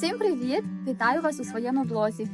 Всім привіт! Вітаю вас у своєму блозі.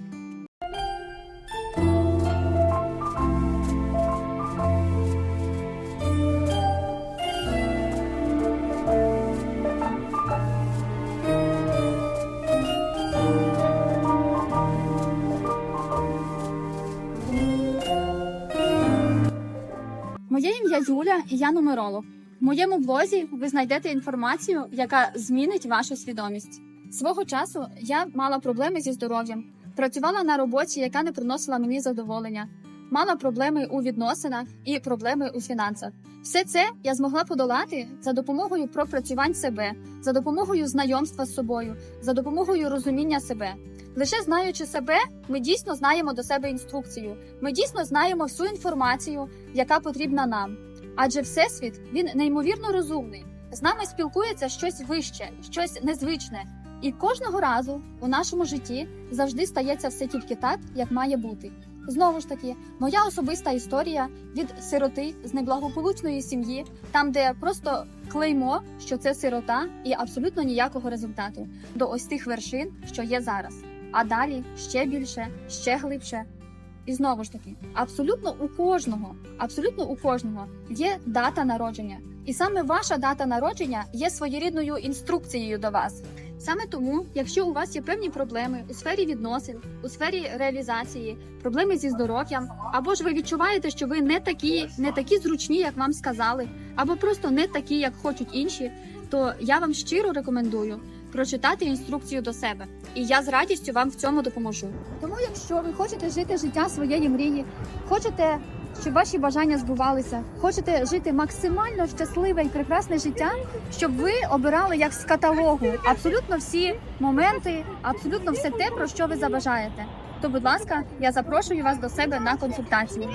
Моє ім'я Юля, і я нумеролог. В моєму блозі ви знайдете інформацію, яка змінить вашу свідомість. Свого часу я мала проблеми зі здоров'ям, працювала на роботі, яка не приносила мені задоволення, мала проблеми у відносинах і проблеми у фінансах. Все це я змогла подолати за допомогою пропрацювань себе, за допомогою знайомства з собою, за допомогою розуміння себе. Лише знаючи себе, ми дійсно знаємо до себе інструкцію. Ми дійсно знаємо всю інформацію, яка потрібна нам. Адже Всесвіт він неймовірно розумний. З нами спілкується щось вище, щось незвичне. І кожного разу у нашому житті завжди стається все тільки так, як має бути. Знову ж таки, моя особиста історія від сироти з неблагополучної сім'ї, там, де просто клеймо, що це сирота, і абсолютно ніякого результату до ось тих вершин, що є зараз. А далі ще більше, ще глибше. І знову ж таки, абсолютно у кожного, абсолютно у кожного є дата народження, і саме ваша дата народження є своєрідною інструкцією до вас. Саме тому, якщо у вас є певні проблеми у сфері відносин, у сфері реалізації, проблеми зі здоров'ям, або ж ви відчуваєте, що ви не такі, не такі зручні, як вам сказали, або просто не такі, як хочуть інші, то я вам щиро рекомендую прочитати інструкцію до себе, і я з радістю вам в цьому допоможу. Тому, якщо ви хочете жити життя своєї мрії, хочете, щоб ваші бажання збувалися, хочете жити максимально щасливе і прекрасне життя, щоб ви обирали як з каталогу абсолютно всі моменти, абсолютно все те, про що ви забажаєте. То, будь ласка, я запрошую вас до себе на консультацію.